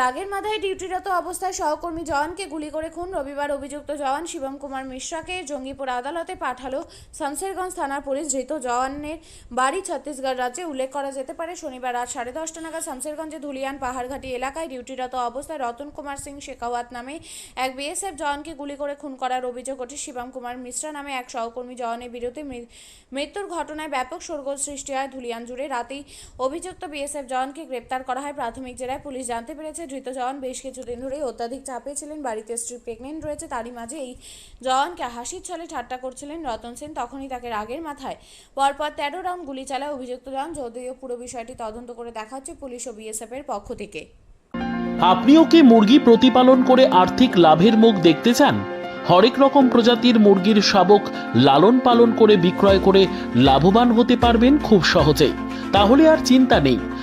রাগের মাথায় ডিউটিরত অবস্থায় সহকর্মী জওয়ানকে গুলি করে খুন। রবিবার অভিযুক্ত জওয়ান শিবম কুমার মিশ্রাকে জঙ্গিপুর আদালতে পাঠালো শামসেরগঞ্জ থানার পুলিশ। ধৃত জওয়ানের বাড়ি ছত্তিশগড় রাজ্যে উল্লেখ করা যেতে পারে, শনিবার রাত সাড়ে দশটা নাগাদ শামসেরগঞ্জে ধুলিয়ান পাহাড়ঘাটি এলাকায় ডিউটিরত অবস্থায় রতন কুমার সিং শেখাওয়াত নামে এক বিএসএফ জওয়ানকে গুলি করে খুন করার অভিযোগ ওঠে। শিবম কুমার মিশ্রা নামে এক সহকর্মী জওয়ানের বিরুদ্ধে মৃত্যুর ঘটনায় ব্যাপক শোরগোল সৃষ্টি হয় ধুলিয়ান জুড়ে। রাতেই অভিযুক্ত বিএসএফ জওয়ানকে গ্রেপ্তার করা হয় প্রাথমিক জেলায় পুলিশ জানতে পেরেছে ধৃত জওয়ান বেশ কিছুদিন ধরেই অত্যাধিক চাপে ছিলেন। বাড়িতে স্ত্রী প্রেগনেন্ট রয়েছে, তারই মাঝে এই জওয়ানকে হাসির ছলে ঠাট্টা করছিলেন রতন সেন, তখনই তাকে রাগের মাথায় পরপর তেরো রাউন্ড গুলি চালায় অভিযুক্ত জওয়ান যদিও পুরো বিষয়টি তদন্ত করে দেখা হচ্ছে পুলিশ ও বিএসএফ এর পক্ষ থেকে। আপনিও কি মুরগি প্রতিপালন করে আর্থিক লাভের মুখ দেখতে চান? হরেক রকম প্রজাতির মুরগির শাবক লালন পালন করে বিক্রয় করে লাভবান হতে পারবেন খুব সহজেই। তাহলে আর চিন্তা নেই।